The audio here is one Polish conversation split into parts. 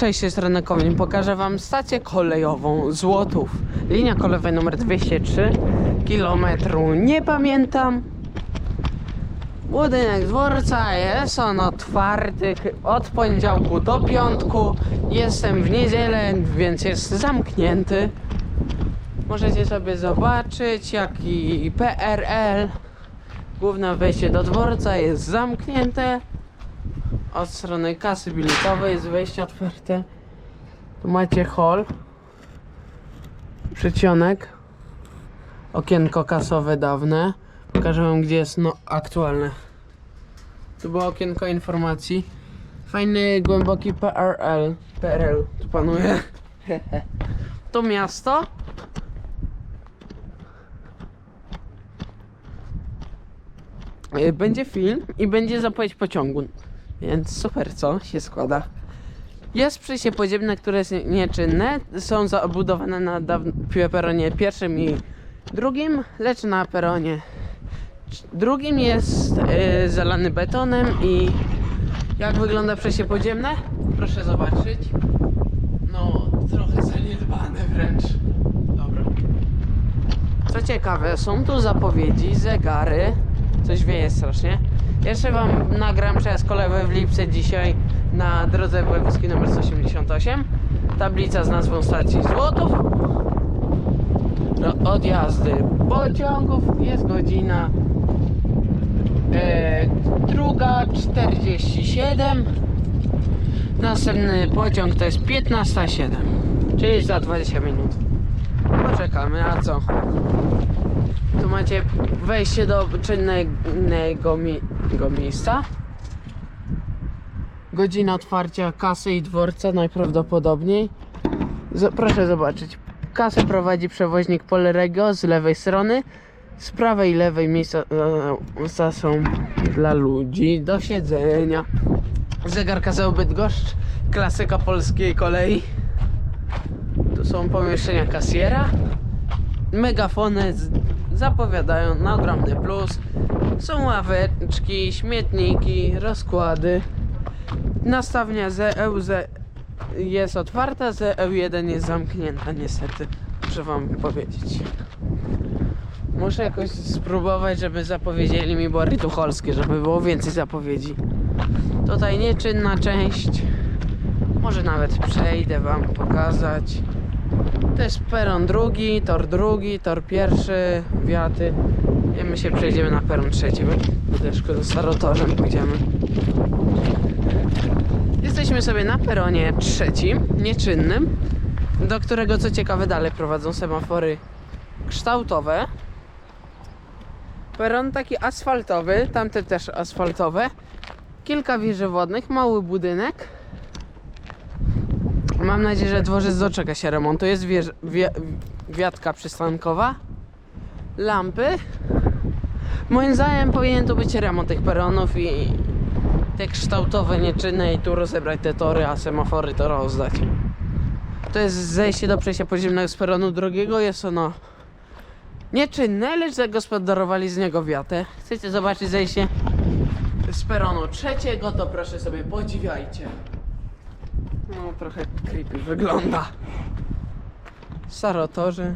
Cześć, jest Renek Kowin. Pokażę Wam stację kolejową Złotów. Linia kolejowa numer 203 kilometru. Nie pamiętam. Budynek dworca jest on otwarty od poniedziałku do piątku. Jestem w niedzielę, więc jest zamknięty. Możecie sobie zobaczyć, jaki PRL. Główne wejście do dworca jest zamknięte. Od strony kasy biletowej jest wejście otwarte. Tu macie hall. Przedsionek. Okienko kasowe dawne. Pokażę wam gdzie jest no aktualne. Tu było okienko informacji. Fajny, głęboki PRL. PRL tu panuje. To miasto. Y, Będzie film i będzie zapowiedź pociągu. Więc super, co się składa. Jest przejście podziemne, które jest nie- nieczynne. Są zabudowane na peronie pierwszym i drugim, lecz na peronie drugim jest y, zalany betonem i jak wygląda przejście podziemne? Proszę zobaczyć. No, trochę zaniedbane wręcz. Dobra. Co ciekawe, są tu zapowiedzi, zegary. Coś wieje strasznie. Jeszcze wam nagram przejazd kolejowy w Lipce dzisiaj na drodze wojewódzkiej nr 188. Tablica z nazwą stacji Złotów. No, odjazdy pociągów jest godzina e, druga 47. Następny pociąg to jest 15.07, czyli za 20 minut. Poczekamy, a co? Tu macie wejście do czynnego mi miejsca. Godzina otwarcia kasy i dworca najprawdopodobniej. Z proszę zobaczyć. Kasę prowadzi przewoźnik Polregio z lewej strony. Z prawej i lewej miejsca e, są dla ludzi do siedzenia. Zegar kazeł Bydgoszcz, klasyka polskiej kolei. Tu są pomieszczenia kasjera. Megafony zapowiadają na ogromny plus. Są ławeczki, śmietniki, rozkłady. Nastawnia ZEU ze- jest otwarta, ZEU1 jest zamknięta niestety. Muszę wam powiedzieć. Muszę jakoś spróbować, żeby zapowiedzieli mi bory tucholskie, żeby było więcej zapowiedzi. Tutaj nieczynna część. Może nawet przejdę wam pokazać. Jest peron drugi, tor drugi, tor pierwszy, wiaty. I my się przejdziemy na peron trzeci, bo też go starotorzem pójdziemy. Jesteśmy sobie na peronie trzecim, nieczynnym, do którego co ciekawe dalej prowadzą semafory kształtowe. Peron taki asfaltowy, tamte też asfaltowe. Kilka wieży wodnych, mały budynek. Mam nadzieję, że dworzec doczeka się remontu. Jest wież, wi, wiatka przystankowa. Lampy. Moim zdaniem powinien tu być remont tych peronów i te kształtowe nieczynne i tu rozebrać te tory, a semafory to rozdać. To jest zejście do przejścia podziemnego z peronu drugiego. Jest ono nieczynne, lecz zagospodarowali z niego wiatę. Chcecie zobaczyć zejście z peronu trzeciego, to proszę sobie podziwiajcie. No, trochę creepy wygląda. Starotorzy.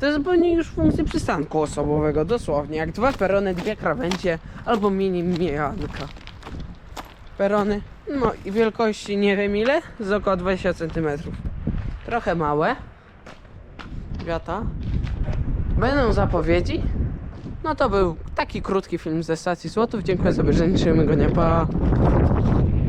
To jest zupełnie już funkcja przystanku osobowego, dosłownie. Jak dwa perony, dwie krawędzie albo mini mijanka. Perony, no i wielkości nie wiem ile, z około 20 cm. Trochę małe. Wiata. Będą zapowiedzi. No to był taki krótki film ze stacji Złotów. Dziękuję za obejrzenie. Go nie pa.